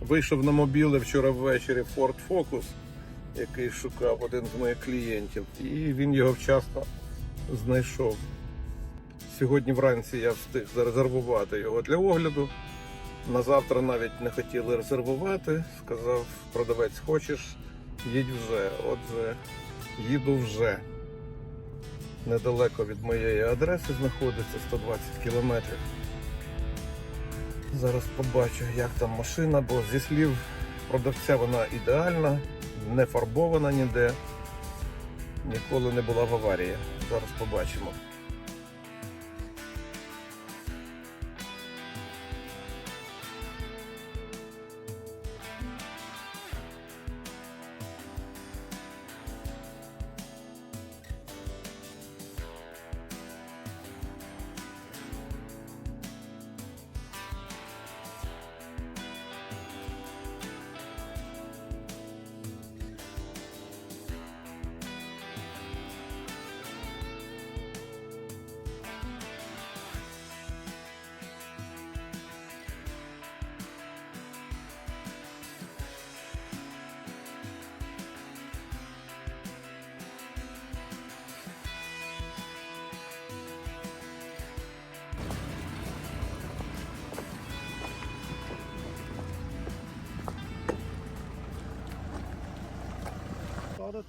Вийшов на мобіле вчора ввечері Ford Focus, який шукав один з моїх клієнтів, і він його вчасно знайшов. Сьогодні вранці я встиг зарезервувати його для огляду. На завтра навіть не хотіли резервувати. Сказав продавець, хочеш, їдь вже. Отже, їду вже. Недалеко від моєї адреси знаходиться 120 кілометрів. Зараз побачу, як там машина, бо зі слів продавця вона ідеальна, не фарбована ніде, ніколи не була в аварії. Зараз побачимо.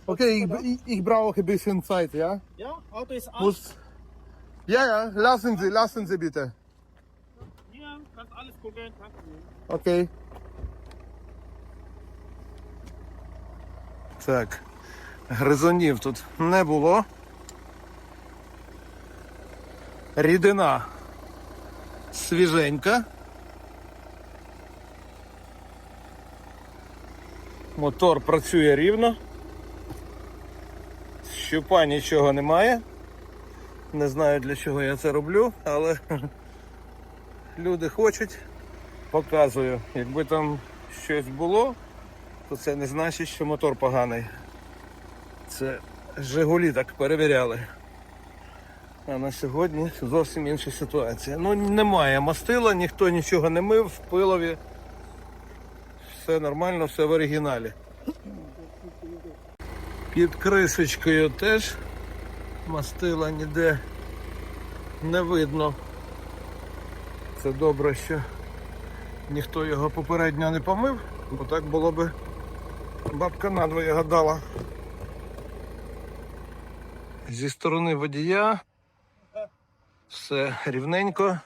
Okay, ich, ich, ich brauche ein bisschen Zeit, ja? Ja, Auto ist an. Muss. Ja, ja, lassen Sie, lassen Sie bitte. Hier, kannst alles gucken. kein Problem. Okay. Так, гризунів тут не було. Рідина свіженька. Мотор працює рівно. Щупа нічого немає. Не знаю для чого я це роблю, але люди хочуть. Показую. Якби там щось було, то це не значить, що мотор поганий. Це Жигулі так перевіряли. А на сьогодні зовсім інша ситуація. Ну немає мастила, ніхто нічого не мив в пилові. Все нормально, все в оригіналі. Під кришечкою теж мастила ніде не видно. Це добре, що ніхто його попередньо не помив, бо так було би бабка надвоє гадала. Зі сторони водія все рівненько.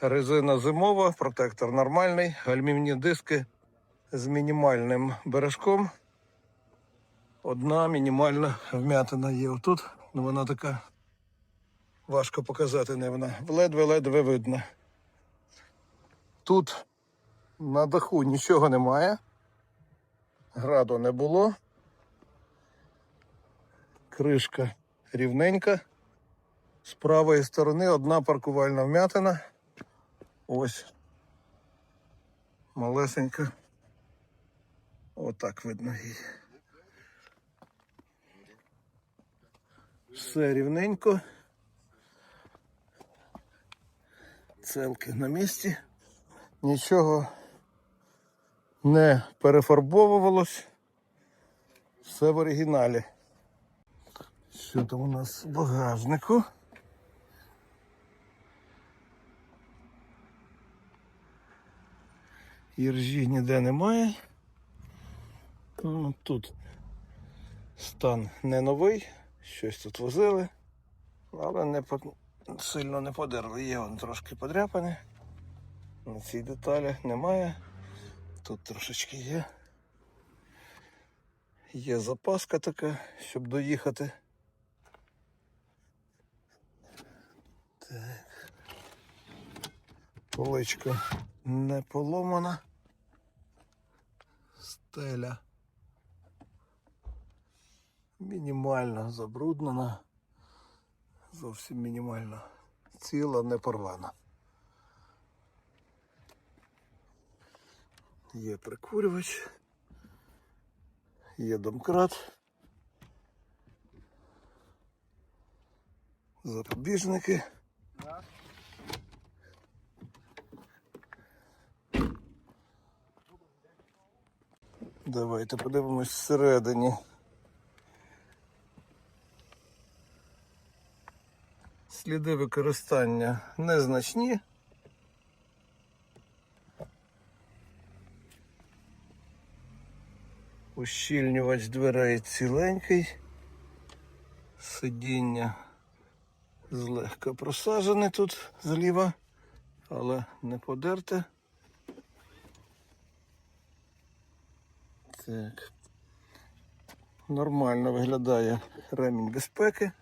Резина зимова, протектор нормальний, гальмівні диски з мінімальним бережком. Одна мінімальна вмятина є отут, ну вона така важко показати, не вона. Ледве-ледве видно. Тут на даху нічого немає. Граду не було. Кришка рівненька. З правої сторони одна паркувальна вмятина. Ось. Малесенька. Отак видно її. Все рівненько. Целки на місці. Нічого не перефарбовувалось. Все в оригіналі. Що там у нас в багажнику? Іржі ніде немає. Ну, Тут стан не новий, щось тут возили, але не по... сильно не подерли. Є он трошки подряпаний. На цій деталі немає. Тут трошечки є. Є запаска така, щоб доїхати. Так. Поличка не поломана. Стеля. Мінімально забруднена. Зовсім мінімально. Ціла не порвана. Є прикурювач, є домкрат, запобіжники. Давайте подивимось всередині. Сліди використання незначні. Ущільнювач дверей ціленький. Сидіння злегка просажене тут зліва, але не подерте. Так. Нормально виглядає ремінь безпеки.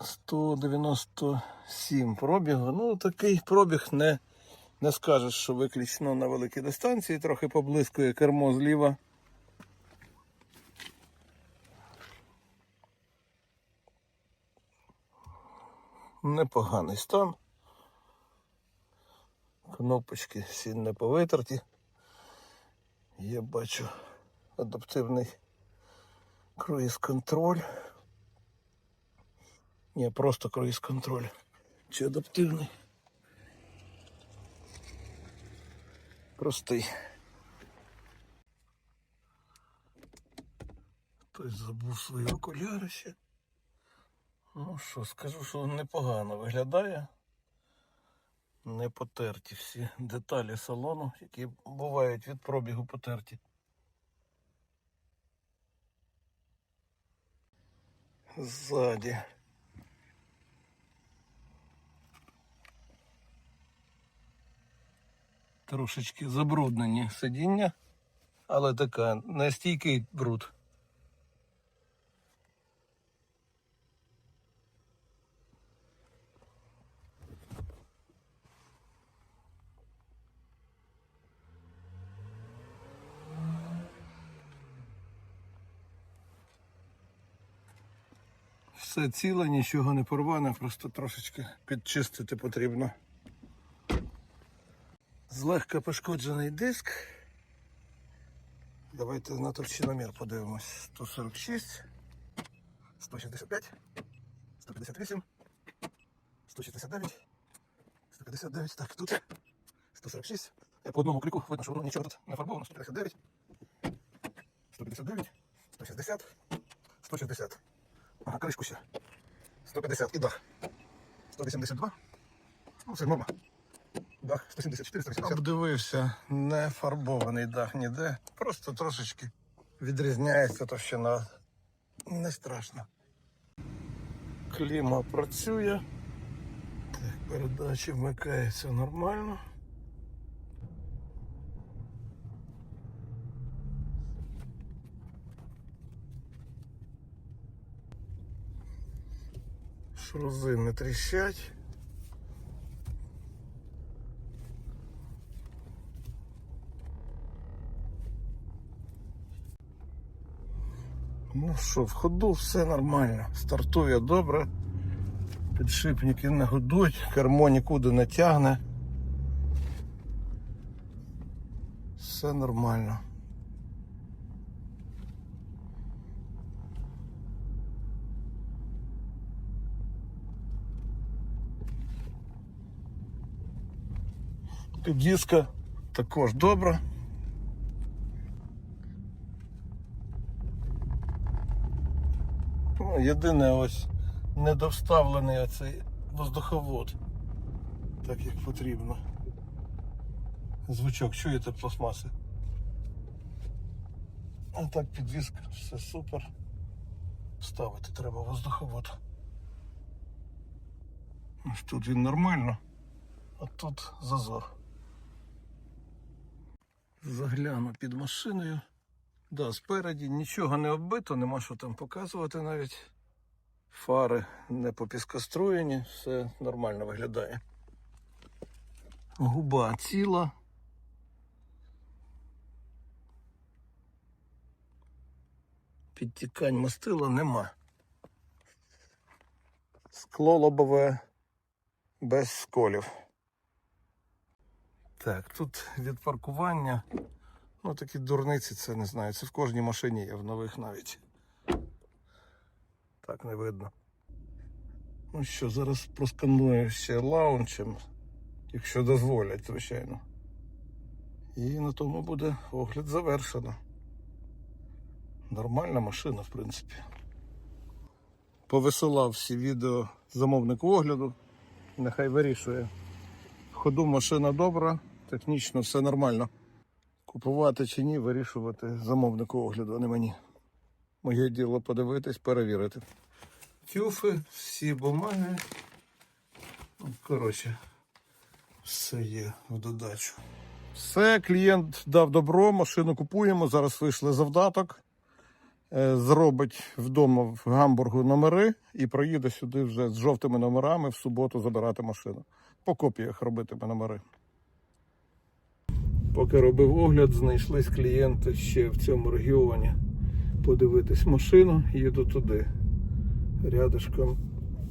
197 пробігу. Ну, такий пробіг не, не скажеш, що виключно на великій дистанції, трохи поблискує кермо зліва. Непоганий стан. Кнопочки всі не повитерті. Я бачу адаптивний круїз-контроль. Ні, просто круїз-контроль. Чи адаптивний? Простий. Хтось забув свої окуляри ще. Ну що, скажу, що непогано виглядає. Не потерті всі деталі салону, які бувають від пробігу потерті. Ззаді. Трошечки забруднені сидіння, але така нестійкий бруд. Все ціле, нічого не порване, просто трошечки підчистити потрібно. Злегка пошкоджений диск. Давайте на товщиномір подивимось. 146, 165, 158, 169, 159. Так, тут 146. Е, По одному кліку видно, що воно нічого тут не фарбовано. 159, 159, 160, 160. Ага, кришку ще. 150 і дах. 182. Ну, це норма. Дах 174, 180. Обдивився, не фарбований дах ніде. Просто трошечки відрізняється товщина. Не страшно. Кліма працює. Так, передача вмикається нормально. Шрузи не тріщать. Ну що, в ходу все нормально. Стартує добре. Підшипники не гудуть, кермо нікуди не тягне. Все нормально. Підвізка також добра. Єдине ось недовставлений оцей воздуховод. Так як потрібно. Звучок, чуєте пластмаси? А так підвізка, все супер. Ставити треба воздуховод. Ось тут він нормально, а тут зазор. Загляну під машиною. Да, спереді нічого не оббито, нема що там показувати навіть. Фари не попіскоструєні, все нормально виглядає. Губа ціла. Підтікань мастила нема. Скло лобове без сколів. Так, тут від паркування. Ну такі дурниці, це не знаю. Це в кожній машині є, в нових навіть. Так не видно. Ну що, зараз просканую ще лаунчем, якщо дозволять, звичайно. І на тому буде огляд завершено. Нормальна машина, в принципі. Повисилав всі відео замовнику огляду. Нехай вирішує. Ходу машина добра, технічно все нормально. Купувати чи ні, вирішувати замовнику огляду, а не мені. Моє діло подивитись, перевірити. Тюфи, всі бумаги. Ну, Коротше, все є в додачу. Все, клієнт дав добро, машину купуємо. Зараз вийшли завдаток. Е, Зробить вдома в Гамбургу номери і проїде сюди вже з жовтими номерами в суботу забирати машину. По копіях робитиме номери. Поки робив огляд, знайшлись клієнти ще в цьому регіоні. Подивитись машину, їду туди. Рядышком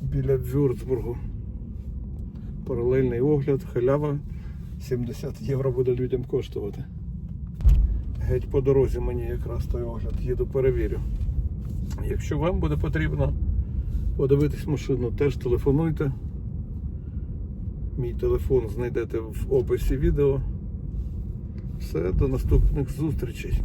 біля Вюрцбургу. Паралельний огляд, халява 70 євро буде людям коштувати. Геть по дорозі мені якраз той огляд. Їду перевірю. Якщо вам буде потрібно подивитись машину, теж телефонуйте. Мій телефон знайдете в описі відео. Все, до наступних зустрічей.